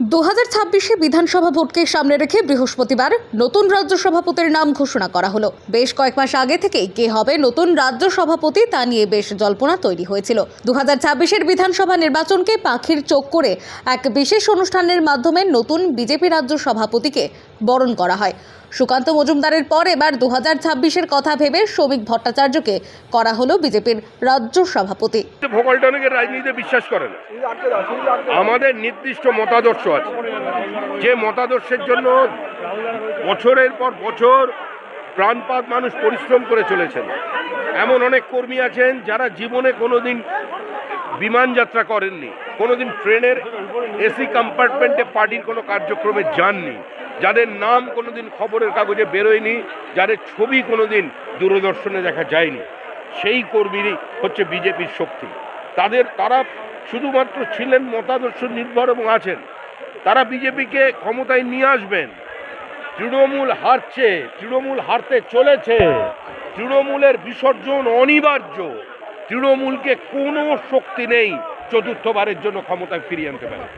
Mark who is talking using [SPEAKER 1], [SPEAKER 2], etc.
[SPEAKER 1] দু হাজার ছাব্বিশে বিধানসভা ভোটকে সামনে রেখে বৃহস্পতিবার নতুন রাজ্য সভাপতির নাম ঘোষণা করা হলো। বেশ কয়েক মাস আগে থেকেই কে হবে নতুন রাজ্য সভাপতি তা নিয়ে বেশ জল্পনা তৈরি হয়েছিল। দু হাজার ছাব্বিশের বিধানসভা নির্বাচনকে পাখির চোখ করে এক বিশেষ অনুষ্ঠানের মাধ্যমে নতুন বিজেপি রাজ্য সভাপতিকে বরণ করা হয়। সুকান্ত মজুমদারের পর এবার দু হাজার ছাব্বিশের কথা ভেবে শ্রমিক ভট্টাচার্যকে করা হলো বিজেপির রাজ্য সভাপতি।
[SPEAKER 2] ভোগলটনিকের রাজনীতিতে বিশ্বাস করে না। আমাদের নির্দিষ্ট মতাদর্শ আছে যে মতাদর্শের জন্য বছরের পর বছর প্রাণপাত মানুষ পরিশ্রম করে চলেছেন। এমন অনেক কর্মী আছেন যারা জীবনে কোনোদিন বিমান যাত্রা করেননি, কোনোদিন ট্রেনের এসি কম্পার্টমেন্টে পার্টির কোনো কার্যক্রমে যাননি, যাদের নাম কোনোদিন খবরের কাগজে বেরোয়নি, যাদের ছবি কোনোদিন দূরদর্শনে দেখা যায়নি। সেই কর্মীরই হচ্ছে বিজেপির শক্তি। তাদের, তারা শুধুমাত্র ছিলেন মতাদর্শ নির্ভর এবং আছেন। তারা বিজেপিকে ক্ষমতায় নিয়ে আসবেন। তৃণমূল হারছে, তৃণমূল হারতে চলেছে। তৃণমূলের বিসর্জন অনিবার্য। তৃণমূলকে কোনো শক্তি নেই চতুর্থবারের জন্য ক্ষমতায় ফিরিয়ে আনতে পারে।